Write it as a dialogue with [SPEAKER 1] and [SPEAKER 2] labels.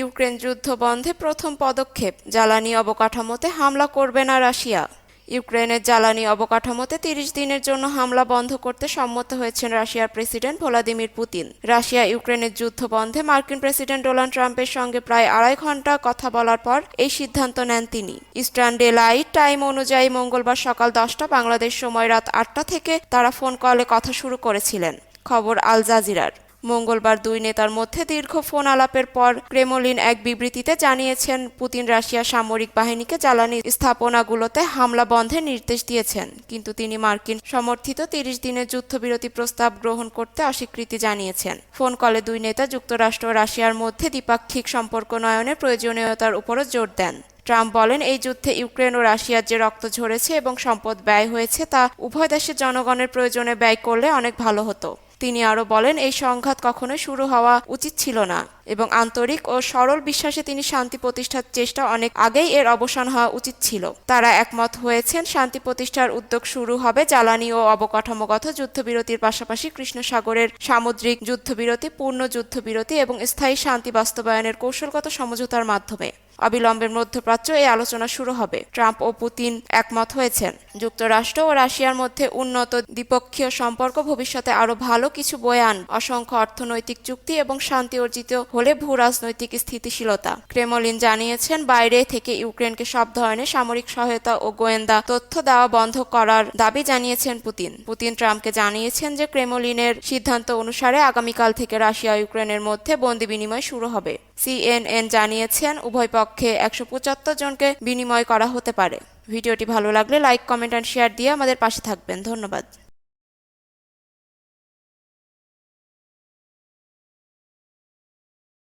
[SPEAKER 1] Ukraine যুদ্ধ বন্ধে প্রথম পদক্ষেপ, জ্বালানি অবকাঠামোতে হামলা করবে না রাশিয়া। ইউক্রেনের জ্বালানি অবকাঠামোতে তিরিশ দিনের জন্য হামলা বন্ধ করতে সম্মত হয়েছেন রাশিয়ার প্রেসিডেন্ট ভ্লাদিমির পুতিন। রাশিয়া ইউক্রেনের যুদ্ধ বন্ধে মার্কিন প্রেসিডেন্ট ডোনাল্ড ট্রাম্পের সঙ্গে প্রায় আড়াই ঘণ্টা কথা বলার পর এই সিদ্ধান্ত নেন তিনি। ইস্টার্ন ডে লাইট টাইম অনুযায়ী মঙ্গলবার সকাল দশটা বাংলাদেশ সময় রাত আটটা থেকে তারা ফোন কলে কথা শুরু করেছিলেন। খবর আল জাজিরার। মঙ্গলবার দুই নেতার মধ্যে দীর্ঘ ফোন আলাপের পর ক্রেমলিন এক বিবৃতিতে জানিয়েছেন, পুতিন রাশিয়া সামরিক বাহিনীকে জ্বালানি স্থাপনাগুলোতে হামলা বন্ধের নির্দেশ দিয়েছেন। কিন্তু তিনি মার্কিন সমর্থিত তিরিশ দিনের যুদ্ধবিরতি প্রস্তাব গ্রহণ করতে অস্বীকৃতি জানিয়েছেন। ফোন কলে দুই নেতা যুক্তরাষ্ট্র ও রাশিয়ার মধ্যে দ্বিপাক্ষিক সম্পর্ক নয়নের প্রয়োজনীয়তার উপরও জোর দেন। ট্রাম্প বলেন, এই যুদ্ধে ইউক্রেন ও রাশিয়ার যে রক্ত ঝরেছে এবং সম্পদ ব্যয় হয়েছে তা উভয় দেশের জনগণের প্রয়োজনে ব্যয় করলে অনেক ভালো হতো। তিনি আরও বলেন, এই সংঘাত কখনোই শুরু হওয়া উচিত ছিল না এবং আন্তরিক ও সরল বিশ্বাসে তিনি শান্তি প্রতিষ্ঠার চেষ্টা অনেক আগেই এর অবসান হওয়া উচিত ছিল। তারা একমত হয়েছেন, শান্তি প্রতিষ্ঠার উদ্যোগ শুরু হবে জ্বালানি ও অবকাঠামোগত যুদ্ধবিরতির পাশাপাশি কৃষ্ণ সাগরের সামুদ্রিক যুদ্ধবিরতি, পূর্ণ যুদ্ধবিরতি এবং স্থায়ী শান্তি বাস্তবায়নের কৌশলগত সমঝোতার মাধ্যমে। অবিলম্বের মধ্যপ্রাচ্য এই আলোচনা শুরু হবে। ট্রাম্প ও পুতিন একমত হয়েছেন। যুক্তরাষ্ট্র ও রাশিয়ার মধ্যে উন্নত দ্বিপক্ষীয় সম্পর্ক ভবিষ্যতে আরও ভালো কিছু বয়ে আন অসংখ্য অর্থনৈতিক চুক্তি এবং শান্তি অর্জিত হলে ভূ রাজনৈতিক স্থিতিশীলতা। ক্রেমলিন জানিয়েছেন, বাইরে থেকে ইউক্রেনকে সব ধরনের সামরিক সহায়তা ও গোয়েন্দা তথ্য দেওয়া বন্ধ করার দাবি জানিয়েছেন পুতিন। পুতিন ট্রাম্পকে জানিয়েছেন যে, ক্রেমলিনের সিদ্ধান্ত অনুসারে আগামীকাল থেকে রাশিয়া ইউক্রেনের মধ্যে বন্দি বিনিময় শুরু হবে। সিএনএন জানিয়েছেন, উভয় পক্ষে একশো পঁচাত্তর জনকে বিনিময় করা হতে পারে। ভিডিওটি ভালো লাগলে লাইক, কমেন্ট অ্যান্ড শেয়ার দিয়ে আমাদের পাশে থাকবেন। ধন্যবাদ।